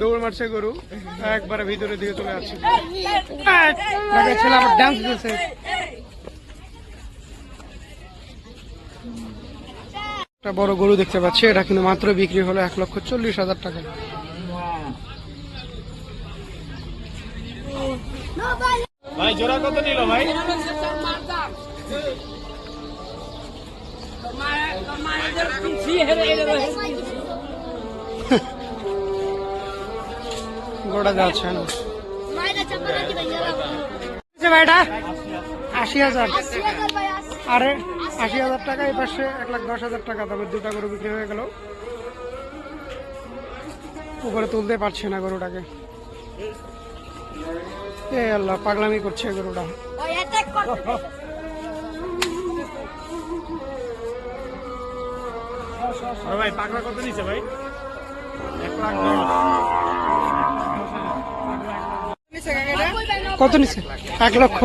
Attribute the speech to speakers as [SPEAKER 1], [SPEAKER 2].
[SPEAKER 1] দৌড় মারছে গরু। একবারে ভিতরে দিকে চলে আসছে দেখে ছেলে আবার ডান্স একটা বড় গরু দেখতে পাচ্ছি এটা কিন্তু মাত্র বিক্রি হলো এক লক্ষ চল্লিশ হাজার টাকা।
[SPEAKER 2] ভাই জোড়া কত নিল ভাই?
[SPEAKER 3] মায়েরা চাপড়া কি ভেঙে গেল
[SPEAKER 1] যে ভাইটা, আশি হাজার। আরে, আশি হাজার টাকা, এই এক লাখ দশ হাজার টাকা। তবে দুটা গরু বিক্রি হয়ে গেল। উপরে তুলতে পারছে না গরুটাকে। এ আল্লাহ, পাগলামি করছে গরুটা।
[SPEAKER 2] ভাই পাকড়া কত নিছে ভাই?
[SPEAKER 1] কত নিচ্ছে এক লক্ষ।